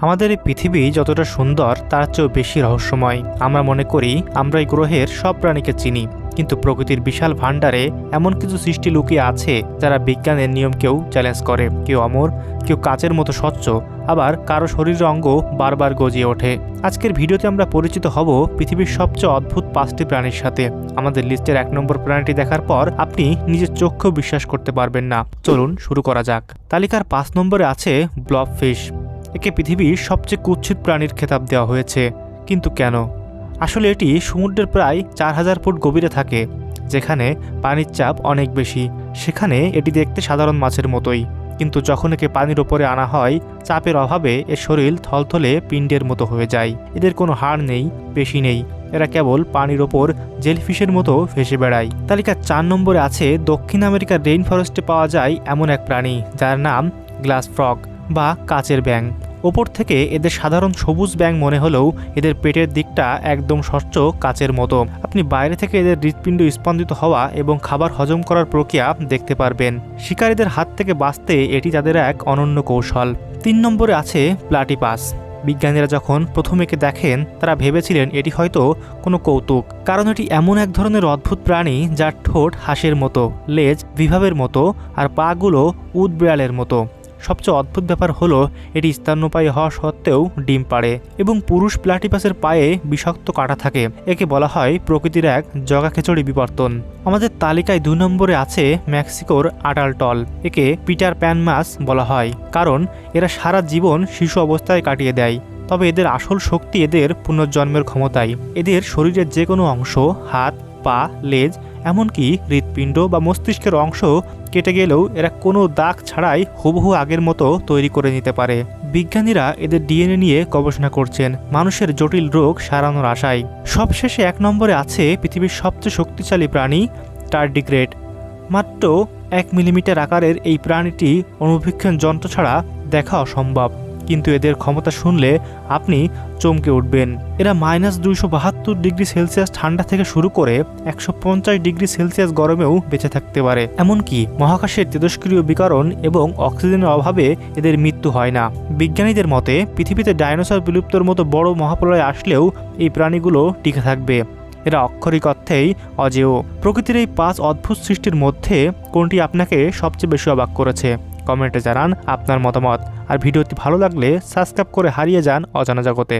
আমাদের এই পৃথিবী যতটা সুন্দর, তার চেয়েও বেশি রহস্যময়। আমরা মনে করি আমরা এই গ্রহের সব প্রাণীকে চিনি। কিন্তু প্রকৃতির বিশাল ভাণ্ডারে এমন কিছু সৃষ্টি লুকিয়ে আছে, যারা বিজ্ঞানের নিয়মকেও চ্যালেঞ্জ করে। কেউ অমর, কেউ কাচের মতো স্বচ্ছ, আবার কারও শরীরের অঙ্গ বারবার গজিয়ে ওঠে। আজকের ভিডিওতে আমরা পরিচিত হব পৃথিবীর সবচেয়ে অদ্ভুত পাঁচটি প্রাণীর সাথে। আমাদের লিস্টের এক নম্বর প্রাণীটি দেখার পর আপনি নিজের চক্ষু বিশ্বাস করতে পারবেন না। চলুন শুরু করা যাক। তালিকার পাঁচ নম্বরে আছে ব্লব ফিশ একে পৃথিবীর সবচেয়ে কুৎসিত প্রাণীর খেতাব দেওয়া হয়েছে। কিন্তু কেন? আসলে এটি সমুদ্রের প্রায় চার হাজার ফুট গভীরে থাকে, যেখানে পানির চাপ অনেক বেশি। সেখানে এটি দেখতে সাধারণ মাছের মতোই, কিন্তু যখন একে পানির ওপরে আনা হয়, চাপের অভাবে এর শরীর থলথলে পিণ্ডের মতো হয়ে যায়। এদের কোনো হাড় নেই, পেশি নেই, এরা কেবল পানির ওপর জেলফিশের মতো ভেসে বেড়ায়। তালিকার চার নম্বরে আছে দক্ষিণ আমেরিকার রেইন ফরেস্টে পাওয়া যায় এমন এক প্রাণী, যার নাম গ্লাস ফ্রগ। বা কাচের ব্যাং ওপর থেকে এদের সাধারণ সবুজ ব্যাং মনে হলেও এদের পেটের দিকটা একদম স্বচ্ছ কাচের মতো। আপনি বাইরে থেকে এদের হৃৎপিণ্ড স্পন্দিত হওয়া এবং খাবার হজম করার প্রক্রিয়া দেখতে পারবেন। শিকারীদের হাত থেকে বাঁচতে এটি তাদের এক অনন্য কৌশল। তিন নম্বরে আছে প্লাটিপাস। বিজ্ঞানীরা যখন প্রথম একে দেখেন, তারা ভেবেছিলেন এটি হয়তো কোনো কৌতুক, কারণ এটি এমন এক ধরনের অদ্ভুত প্রাণী যার ঠোঁট হাঁসের মতো, লেজ বিভাবের মতো, আর পাগুলো উদবিড়ালের মতো। সবচেয়ে অদ্ভুত ব্যাপার হলো, এটি স্তন্যপায়ী হওয়া সত্ত্বেও ডিম পাড়ে এবং পুরুষ প্লাটিপাসের পায়ে বিষাক্ত কাটা থাকে। একে বলা হয় প্রকৃতির এক জগা খেচড়ি বিবর্তন। আমাদের তালিকায় দুই নম্বরে আছে মেক্সিকোর আটালটল একে পিটার প্যান মাছ বলা হয়, কারণ এরা সারা জীবন শিশু অবস্থায় কাটিয়ে দেয়। তবে এদের আসল শক্তি এদের পুনর্জন্মের ক্ষমতায়। এদের শরীরের যে কোনো অংশ, হাত, পা, লেজ, এমনকি হৃৎপিণ্ড বা মস্তিষ্কের অংশ কেটে গেলেও এরা কোনো দাগ ছাড়াই হুবহু আগের মতো তৈরি করে নিতে পারে। বিজ্ঞানীরা এদের ডিএনএ নিয়ে গবেষণা করছেন। মানুষের জটিল রোগ সারানোর আশায়। সবশেষে এক নম্বরে আছে পৃথিবীর সবচেয়ে শক্তিশালী প্রাণী টার্ডিগ্রেড মাত্র এক মিলিমিটার আকারের এই প্রাণীটি অনুবীক্ষণ যন্ত্র ছাড়া দেখা অসম্ভব। কিন্তু এদের ক্ষমতা শুনলে আপনি চমকে উঠবেন। এরা মাইনাস দুইশো বাহাত্তর ডিগ্রি সেলসিয়াস ঠান্ডা থেকে শুরু করে একশো পঞ্চাশ ডিগ্রি সেলসিয়াস গরমেও বেঁচে থাকতে পারে। এমনকি মহাকাশের তেজস্ক্রিয় বিকরণ এবং অক্সিজেনের অভাবে এদের মৃত্যু হয় না। বিজ্ঞানীদের মতে, পৃথিবীতে ডাইনোসর বিলুপ্তর মতো বড় মহাপ্রলয় আসলেও এই প্রাণীগুলো টিকে থাকবে। এরা অক্ষরিক অর্থেই অজেয়। প্রকৃতির এই পাঁচ অদ্ভুত সৃষ্টির মধ্যে কোনটি আপনাকে সবচেয়ে বেশি অবাক করেছে? কমেন্টে জানান আপনার মতামত। আর ভিডিওটি ভালো লাগলে সাবস্ক্রাইব করে হারিয়ে যান অজানা জগতে।